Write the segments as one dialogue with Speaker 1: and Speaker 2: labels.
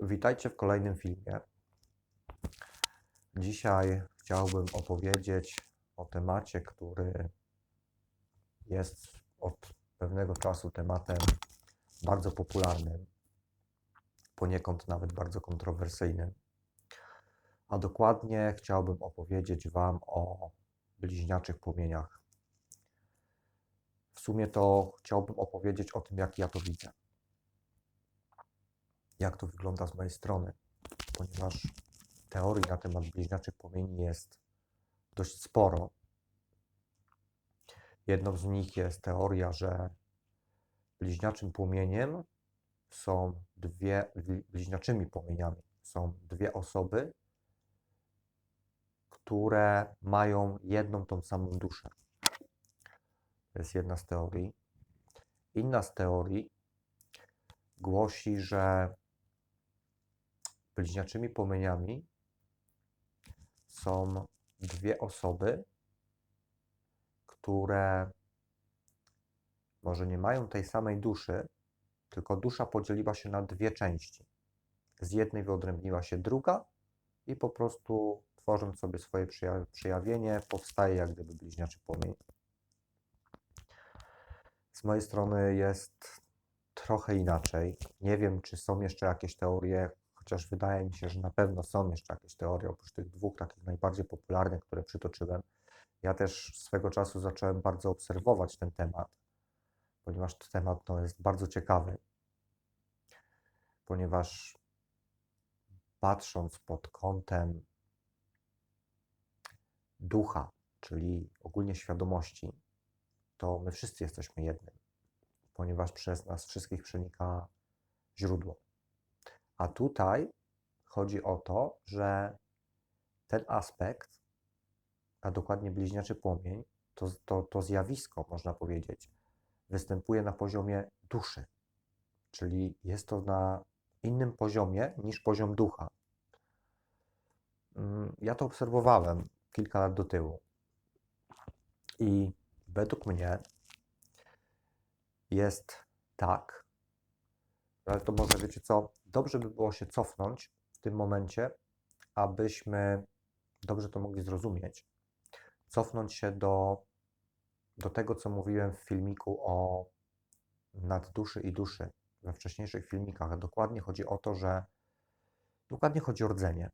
Speaker 1: Witajcie w kolejnym filmie. Dzisiaj chciałbym opowiedzieć o temacie, który jest od pewnego czasu tematem bardzo popularnym, poniekąd nawet bardzo kontrowersyjnym. A dokładnie chciałbym opowiedzieć Wam o bliźniaczych płomieniach. W sumie to chciałbym opowiedzieć o tym, jak ja to widzę jak to wygląda z mojej strony, ponieważ teorii na temat bliźniaczych płomieni jest dość sporo. Jedną z nich jest teoria, że bliźniaczym płomieniem są dwie, bli- bliźniaczymi płomieniami są dwie osoby, które mają jedną tą samą duszę. To jest jedna z teorii. Inna z teorii głosi, że bliźniaczymi płomieniami są dwie osoby, które może nie mają tej samej duszy, tylko dusza podzieliła się na dwie części. Z jednej wyodrębniła się druga i po prostu tworząc sobie swoje przeja- przejawienie, powstaje jak gdyby bliźniaczy płomień. Z mojej strony jest trochę inaczej. Nie wiem, czy są jeszcze jakieś teorie, chociaż wydaje mi się, że na pewno są jeszcze jakieś teorie, oprócz tych dwóch takich najbardziej popularnych, które przytoczyłem. Ja też swego czasu zacząłem bardzo obserwować ten temat, ponieważ ten temat no, jest bardzo ciekawy. Ponieważ patrząc pod kątem ducha, czyli ogólnie świadomości, to my wszyscy jesteśmy jednym ponieważ przez nas wszystkich przenika źródło. A tutaj chodzi o to, że ten aspekt, a dokładnie bliźniaczy płomień, to, to, to zjawisko, można powiedzieć, występuje na poziomie duszy, czyli jest to na innym poziomie niż poziom ducha. Mm, Ja to obserwowałem kilka lat do tyłu. I według mnie jest tak, ale to może wiecie co, dobrze by było się cofnąć w tym momencie, abyśmy dobrze to mogli zrozumieć. Cofnąć się do, do tego, co mówiłem w filmiku o nadduszy i duszy, we wcześniejszych filmikach. Dokładnie chodzi o to, że dokładnie chodzi o rdzenie.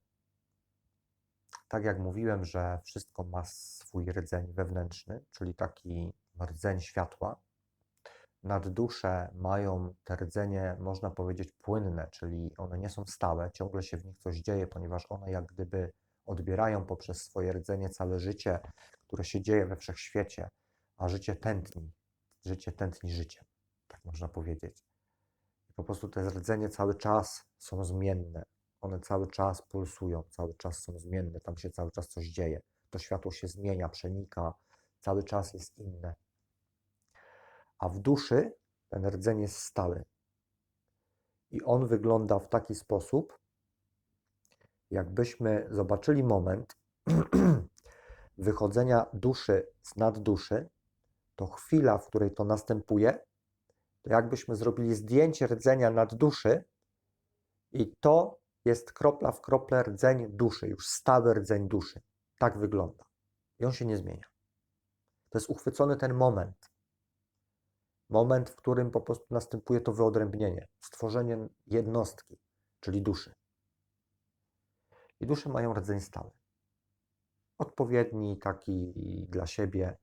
Speaker 1: Tak jak mówiłem, że wszystko ma swój rdzeń wewnętrzny, czyli taki rdzeń światła, naddusze mają te rdzenie, można powiedzieć, płynne, czyli one nie są stałe, ciągle się w nich coś dzieje, ponieważ one jak gdyby odbierają poprzez swoje rdzenie całe życie, które się dzieje we wszechświecie, a życie tętni, życie tętni życiem, tak można powiedzieć. Po prostu te rdzenie cały czas są zmienne, one cały czas pulsują, cały czas są zmienne, tam się cały czas coś dzieje. To światło się zmienia, przenika, cały czas jest inne a w duszy ten rdzeń jest stały. I on wygląda w taki sposób, jakbyśmy zobaczyli moment wychodzenia duszy z nadduszy, to chwila, w której to następuje, to jakbyśmy zrobili zdjęcie rdzenia nadduszy i to jest kropla w kroplę rdzeń duszy, już stały rdzeń duszy. Tak wygląda. I on się nie zmienia. To jest uchwycony ten moment moment, w którym po prostu następuje to wyodrębnienie, stworzenie jednostki, czyli duszy. I dusze mają rdzeń stały. Odpowiedni, taki dla siebie,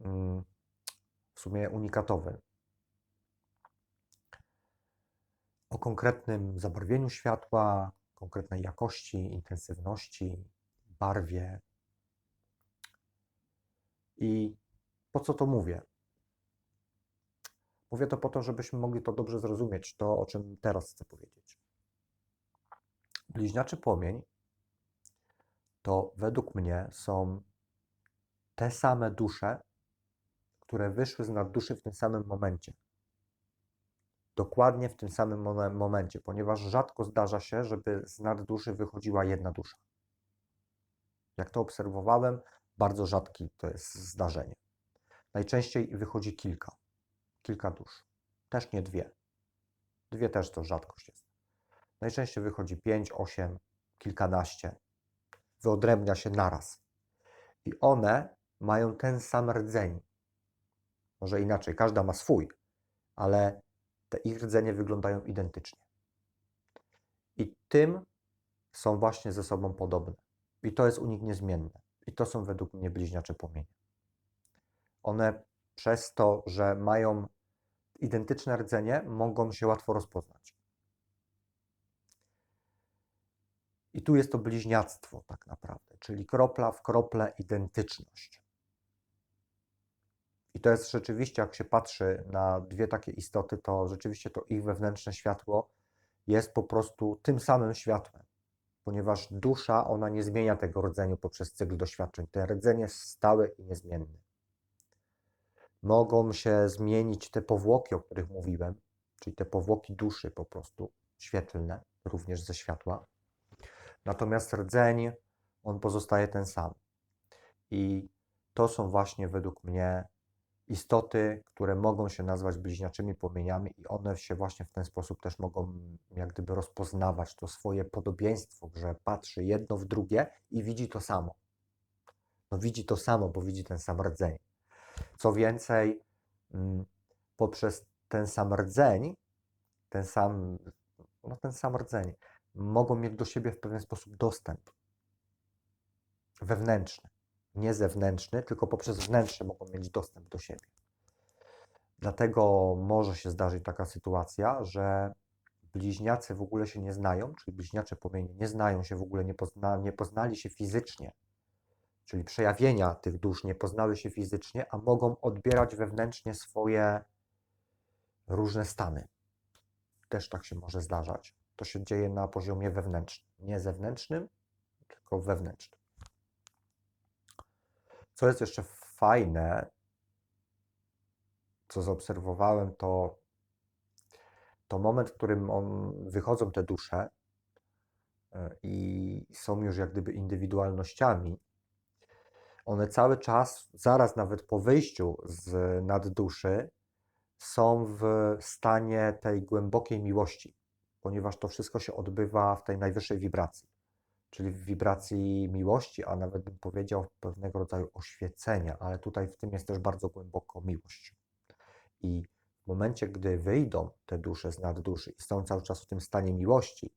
Speaker 1: mm, w sumie unikatowy. O konkretnym zabarwieniu światła, konkretnej jakości, intensywności, barwie. I po co to mówię? Mówię to po to, żebyśmy mogli to dobrze zrozumieć, to o czym teraz chcę powiedzieć. Bliźniaczy płomień to według mnie są te same dusze, które wyszły z nadduszy w tym samym momencie. Dokładnie w tym samym momen- momencie, ponieważ rzadko zdarza się, żeby z nadduszy wychodziła jedna dusza. Jak to obserwowałem, bardzo rzadkie to jest zdarzenie. Najczęściej wychodzi kilka kilka dusz. Też nie dwie. Dwie też to rzadkość jest. Najczęściej wychodzi 5, 8, kilkanaście. Wyodrębnia się naraz. I one mają ten sam rdzeń. Może inaczej, każda ma swój, ale te ich rdzenie wyglądają identycznie. I tym są właśnie ze sobą podobne. I to jest u nich niezmienne. I to są według mnie bliźniacze płomienie. One przez to, że mają identyczne rdzenie, mogą się łatwo rozpoznać. I tu jest to bliźniactwo, tak naprawdę, czyli kropla w krople identyczność. I to jest rzeczywiście, jak się patrzy na dwie takie istoty, to rzeczywiście to ich wewnętrzne światło jest po prostu tym samym światłem, ponieważ dusza, ona nie zmienia tego rdzeniu poprzez cykl doświadczeń. Ten rdzeń jest stały i niezmienny. Mogą się zmienić te powłoki, o których mówiłem, czyli te powłoki duszy po prostu, świetlne, również ze światła. Natomiast rdzeń, on pozostaje ten sam. I to są właśnie według mnie istoty, które mogą się nazwać bliźniaczymi płomieniami i one się właśnie w ten sposób też mogą jak gdyby rozpoznawać to swoje podobieństwo, że patrzy jedno w drugie i widzi to samo. No widzi to samo, bo widzi ten sam rdzeń. Co więcej, mm, poprzez ten sam rdzeń, ten sam, no ten sam rdzeń, mogą mieć do siebie w pewien sposób dostęp wewnętrzny. Nie zewnętrzny, tylko poprzez wnętrze mogą mieć dostęp do siebie. Dlatego może się zdarzyć taka sytuacja, że bliźniacy w ogóle się nie znają, czyli bliźniacze płomienie nie znają się w ogóle, nie, pozna, nie poznali się fizycznie, czyli przejawienia tych dusz nie poznały się fizycznie, a mogą odbierać wewnętrznie swoje różne stany. Też tak się może zdarzać. To się dzieje na poziomie wewnętrznym, nie zewnętrznym, tylko wewnętrznym. Co jest jeszcze fajne, co zaobserwowałem, to, to moment, w którym on, wychodzą te dusze e, i są już jak gdyby indywidualnościami, one cały czas, zaraz nawet po wyjściu z nadduszy, są w stanie tej głębokiej miłości, ponieważ to wszystko się odbywa w tej najwyższej wibracji, czyli w wibracji miłości, a nawet bym powiedział pewnego rodzaju oświecenia, ale tutaj w tym jest też bardzo głęboko miłość. I w momencie, gdy wyjdą te dusze z nadduszy i są cały czas w tym stanie miłości,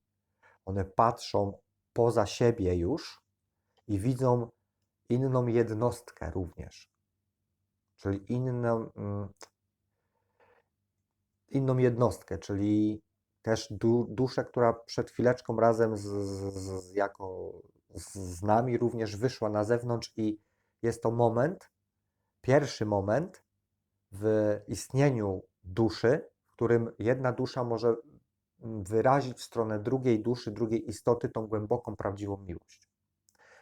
Speaker 1: one patrzą poza siebie już i widzą inną jednostkę również, czyli inną, mm, inną jednostkę, czyli też du, duszę, która przed chwileczką razem z, z, z, jako z nami również wyszła na zewnątrz i jest to moment, pierwszy moment w istnieniu duszy, w którym jedna dusza może wyrazić w stronę drugiej duszy, drugiej istoty tą głęboką, prawdziwą miłość.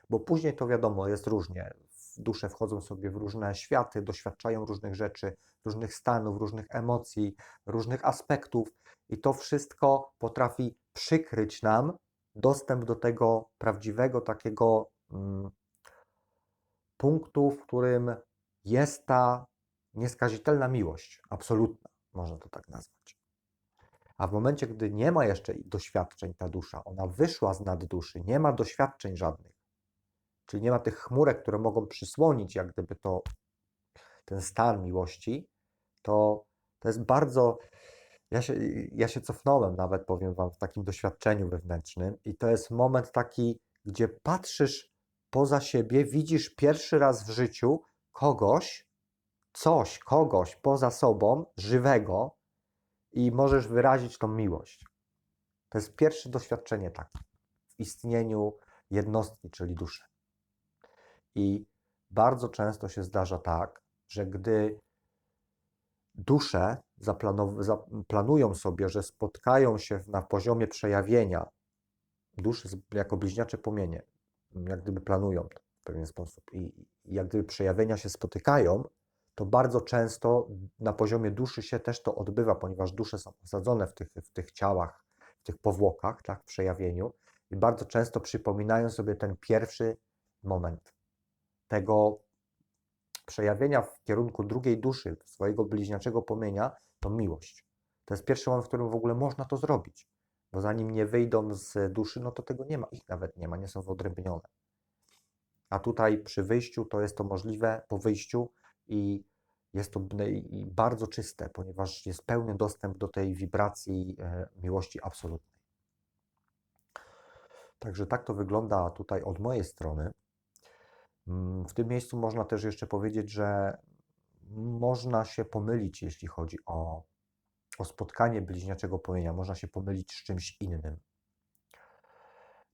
Speaker 1: Bo później to wiadomo, jest różnie. Dusze wchodzą sobie w różne światy, doświadczają różnych rzeczy, różnych stanów, różnych emocji, różnych aspektów, i to wszystko potrafi przykryć nam dostęp do tego prawdziwego takiego mm, punktu, w którym jest ta nieskazitelna miłość, absolutna, można to tak nazwać. A w momencie, gdy nie ma jeszcze doświadczeń ta dusza, ona wyszła z nadduszy, nie ma doświadczeń żadnych, czyli nie ma tych chmurek, które mogą przysłonić jak gdyby to, ten stan miłości, to to jest bardzo, ja się, ja się cofnąłem nawet, powiem Wam, w takim doświadczeniu wewnętrznym i to jest moment taki, gdzie patrzysz poza siebie, widzisz pierwszy raz w życiu kogoś, coś, kogoś poza sobą, żywego i możesz wyrazić tą miłość. To jest pierwsze doświadczenie takie w istnieniu jednostki, czyli duszy. I bardzo często się zdarza tak, że gdy dusze zaplanują sobie, że spotkają się na poziomie przejawienia duszy jako bliźniacze płomienie, jak gdyby planują to w pewien sposób i jak gdyby przejawienia się spotykają, to bardzo często na poziomie duszy się też to odbywa, ponieważ dusze są osadzone w tych, w tych ciałach, w tych powłokach, tak, w przejawieniu i bardzo często przypominają sobie ten pierwszy moment tego przejawienia w kierunku drugiej duszy, swojego bliźniaczego płomienia, to miłość. To jest pierwszy moment, w którym w ogóle można to zrobić. Bo zanim nie wyjdą z duszy, no to tego nie ma, ich nawet nie ma, nie są wyodrębnione. A tutaj przy wyjściu to jest to możliwe po wyjściu i jest to bardzo czyste, ponieważ jest pełny dostęp do tej wibracji e, miłości absolutnej. Także tak to wygląda tutaj od mojej strony. Mm, W tym miejscu można też jeszcze powiedzieć, że można się pomylić, jeśli chodzi o, o spotkanie bliźniaczego płomienia. Można się pomylić z czymś innym.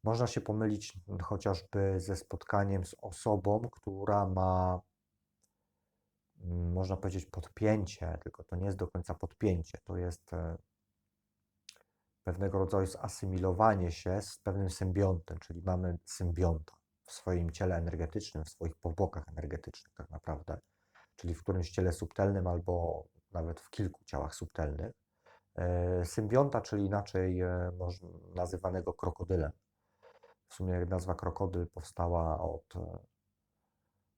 Speaker 1: Można się pomylić chociażby ze spotkaniem z osobą, która ma, mm, można powiedzieć, podpięcie, tylko to nie jest do końca podpięcie, to jest e, pewnego rodzaju zasymilowanie się z pewnym symbiontem, czyli mamy symbionta w swoim ciele energetycznym, w swoich powłokach energetycznych tak naprawdę, czyli w którymś ciele subtelnym albo nawet w kilku ciałach subtelnych. E, Symbionta, czyli inaczej e, nazywanego krokodylem. W sumie nazwa krokodyl powstała od, e,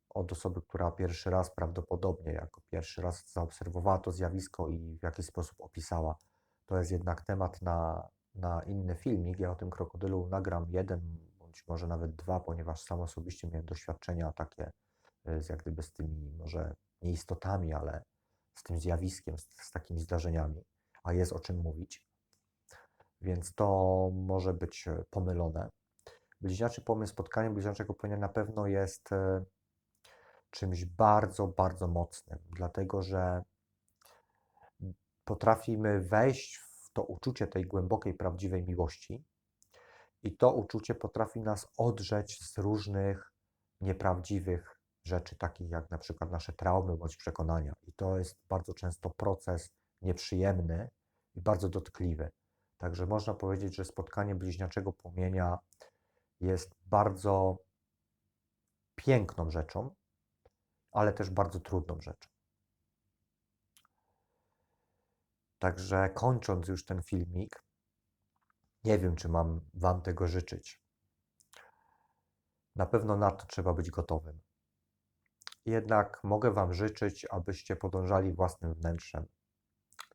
Speaker 1: od osoby, która pierwszy raz prawdopodobnie jako pierwszy raz zaobserwowała to zjawisko i w jakiś sposób opisała. To jest jednak temat na, na inny filmik. Ja o tym krokodylu nagram jeden, bądź może nawet dwa, ponieważ sam osobiście miałem doświadczenia takie y, z jak gdyby z tymi może nie istotami, ale z tym zjawiskiem, z, z takimi zdarzeniami, a jest o czym mówić. Więc to może być e, pomylone. Bliźniaczy pomysł, spotkanie bliźniaczego płomienia na pewno jest e, czymś bardzo, bardzo mocnym, dlatego że potrafimy wejść w to uczucie tej głębokiej, prawdziwej miłości i to uczucie potrafi nas odrzeć z różnych nieprawdziwych rzeczy, takich jak na przykład nasze traumy bądź przekonania. I to jest bardzo często proces nieprzyjemny i bardzo dotkliwy. Także można powiedzieć, że spotkanie bliźniaczego płomienia jest bardzo piękną rzeczą, ale też bardzo trudną rzeczą. Także kończąc już ten filmik, nie wiem, czy mam Wam tego życzyć. Na pewno na to trzeba być gotowym. Jednak mogę Wam życzyć, abyście podążali własnym wnętrzem,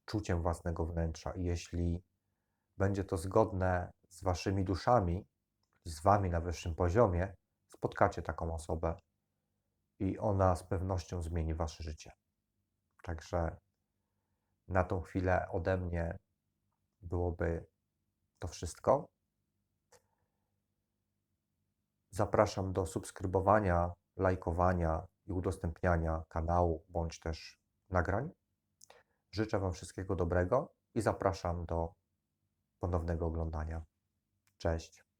Speaker 1: czuciem własnego wnętrza. I jeśli będzie to zgodne z Waszymi duszami, z Wami na wyższym poziomie, spotkacie taką osobę i ona z pewnością zmieni Wasze życie. Także na tą chwilę ode mnie byłoby to wszystko. Zapraszam do subskrybowania, lajkowania i udostępniania kanału bądź też nagrań. Życzę Wam wszystkiego dobrego i zapraszam do ponownego oglądania. Cześć.